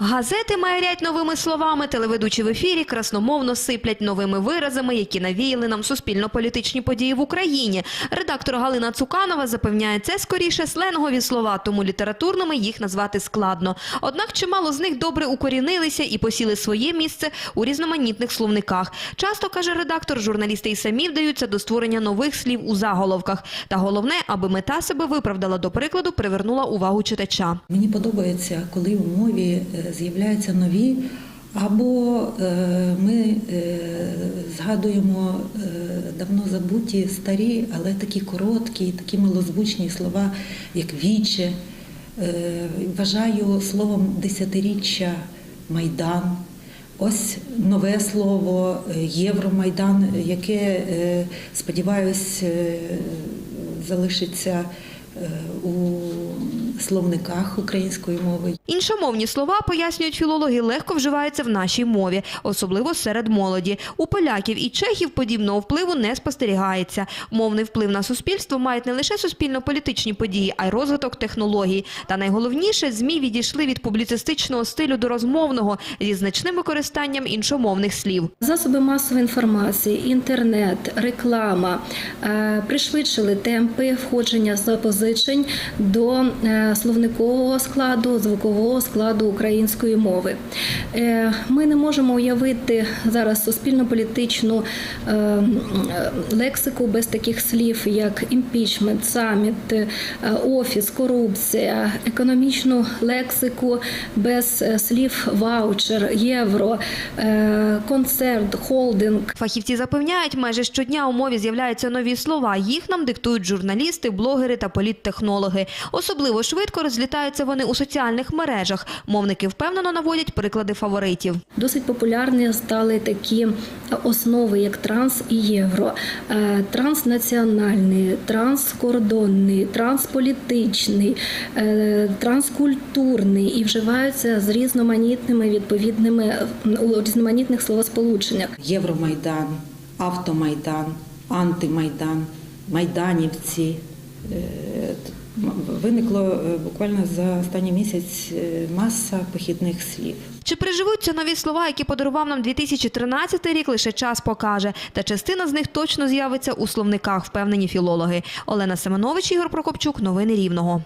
Газети майорять новими словами, телеведучі в ефірі красномовно сиплять новими виразами, які навіяли нам суспільно-політичні події в Україні. Редактор Галина Цуканова запевняє, це скоріше сленгові слова, тому літературними їх назвати складно. Однак чимало з них добре укорінилися і посіли своє місце у різноманітних словниках. Часто, каже редактор, журналісти й самі вдаються до створення нових слів у заголовках. Та головне, аби мета себе виправдала, до прикладу, привернула увагу читача. Мені подобається, коли в мові е, з'являються нові, або е, ми е, згадуємо е, давно забуті старі, але такі короткі, такі милозвучні слова, як віче. Е, Вважаю словом десятиріччя Майдан. Ось нове слово е, Євромайдан, яке, е, сподіваюсь, е, залишиться е, у словниках української мови. Іншомовні слова, пояснюють філологи, легко вживаються в нашій мові, особливо серед молоді. У поляків і чехів подібного впливу не спостерігається. Мовний вплив на суспільство мають не лише суспільно-політичні події, а й розвиток технологій. Та найголовніше, ЗМІ відійшли від публіцистичного стилю до розмовного зі значним використанням іншомовних слів. Засоби масової інформації, інтернет, реклама е, пришвидшили темпи входження запозичень до е, словникового складу, звукового складу української мови. Е, Ми не можемо уявити зараз суспільно-політичну е, лексику без таких слів, як імпічмент, саміт, е, офіс, корупція, економічну лексику без слів ваучер, євро, концерт, холдинг. Фахівці запевняють, майже щодня у мові з'являються нові слова. Їх нам диктують журналісти, блогери та політтехнологи. Особливо швидко розлітаються вони у соціальних мережах. Мовники впевнено наводять приклади фаворитів. Досить популярні стали такі основи, як транс і євро, Е, транснаціональний, транскордонний, трансполітичний, е, транскультурний і вживаються з різноманітними відповідними у різноманітних словосполученнях. Євромайдан, Автомайдан, Антимайдан, Майданівці. Виникло е, буквально за останній місяць е, маса похідних слів. Чи приживуться нові слова, які подарував нам 2013 рік, лише час покаже. Та частина з них точно з'явиться у словниках, впевнені філологи. Олена Семенович, Ігор Прокопчук. Новини Рівного.